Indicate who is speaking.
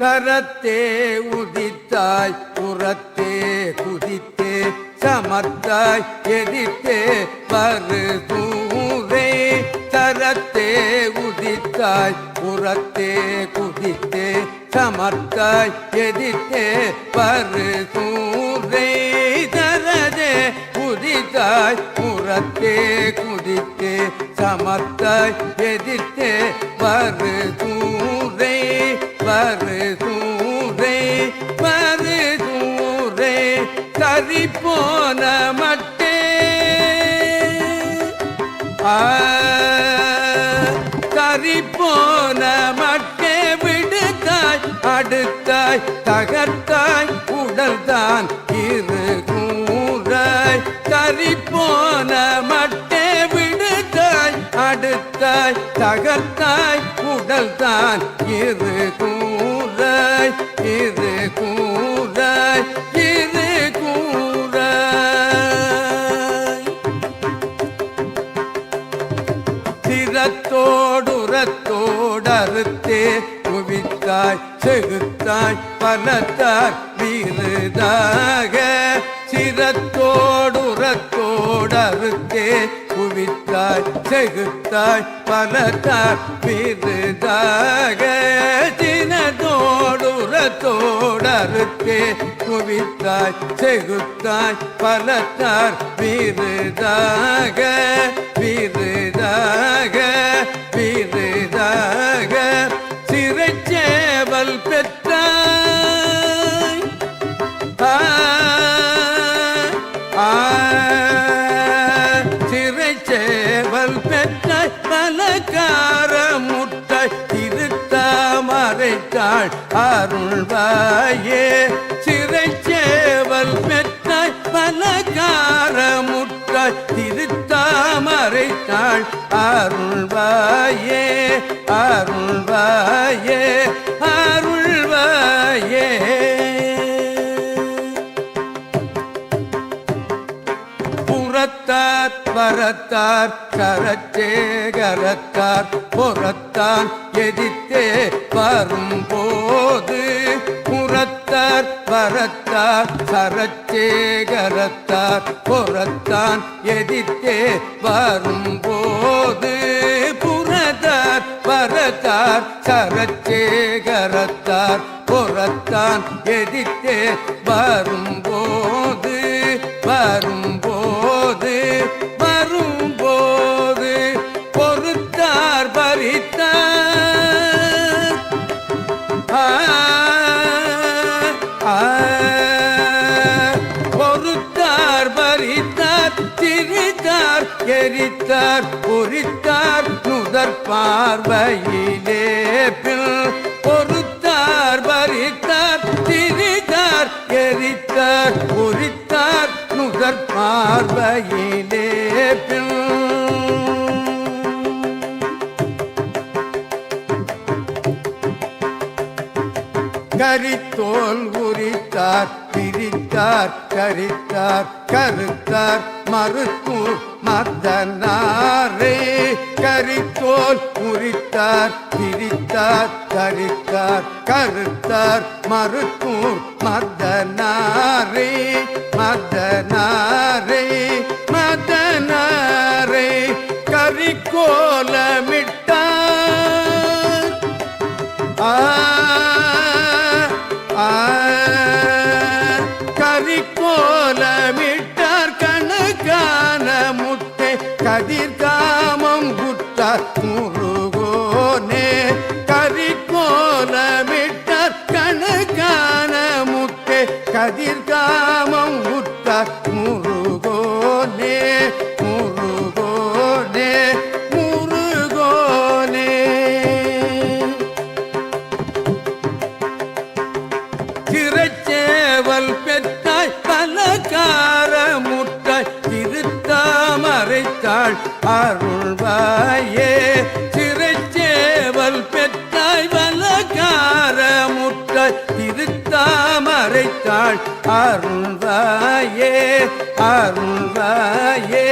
Speaker 1: தரத்தே உதித்தாய் புறத்தே குதித்தே சமத்தாய் எதிர்த்தே வரு தூரே தரத்தே உதித்தாய் புறத்தே குதித்தே சமத்தாய் எதிர்த்தே வரு தூரே தரதே குதித்தாய் புறத்தே குதித்தே சமத்தாய் எதிர்த்தே வரு தூரே வரு தூரே வரு தூரே கரி போன மட்டே. சரி போன மட்டே விடுத்தாய் அடுத்தாய் தகர்த்தாய் உடல்தான் இரு கூறாய். கரி போன மட்டே விடுத்தாய் அடுத்தாய் தகர்த்தாய் உடல்தான் இது கூறாய் இது கூறாய் இது கூறாய் சிரத்தோடுரத்தோடறுத்தே குவித்தாய் செகுத்தாய் பலத்தார் வீறுதாக சிரத்தோடுரத்தோடறுத்தே குவித்தாய் செகுத்தாய் பலத்தார் வீறுதாக சினதோடுரத்தோடறுத்தே குவித்தாய் செகுத்தாய் பலத்தார் வீறுதாக வீறுதாக திருத்தாமரைத்தாள் அருள்வாயே. சிறைச்சேவல் பெற்ற பலகார முட்டாய் திருத்தாமரைத்தாள் அருள்வாயே அருள்வாயே. அருள்வாயே. புறத்தார் பரத்தார் கரச்சேகரத்தார் புறத்தான் எதிர்த்தே வரும்போது புறத்தார் பரத்தார் சரச்சேகரத்தார் புறத்தான் எதிர்த்தே வரும்போது புறத்தார் பரத்தார் சரச்சேகரத்தார் புறத்தான் எதிர்த்தே வரும்போது வரும் பொறுத்தார் பறித்தார் திரித்தார் எரித்தார் பொறித்தார் நுதற் பார்வையிலே பின். பொறுத்தார் பறித்தார் திரித்தார் எரித்தார் பொறித்தார் நுதற் பார்வையிலே பின். கரித்தோல் உரித்தார் பிரித்தார் கரித்தார் கருத்தார் மறுத்து மதனாரே கரித்தோல் உரித்தார் பிரித்தார் கரித்தார் கருத்தார் மறுத்து மதனாரே கதிர் காமம் குட்டார் முருகோனே கரிக்கோலமிட்டார் கணக்கான முத்தே கதிர் காமம் வாழ் அருள்வாயே. திரைச்சேவல் பெற்றாய் பலகார முட்டாய் திருத்தாமரைத்தாள் அருள்வாயே அருள்வாயே.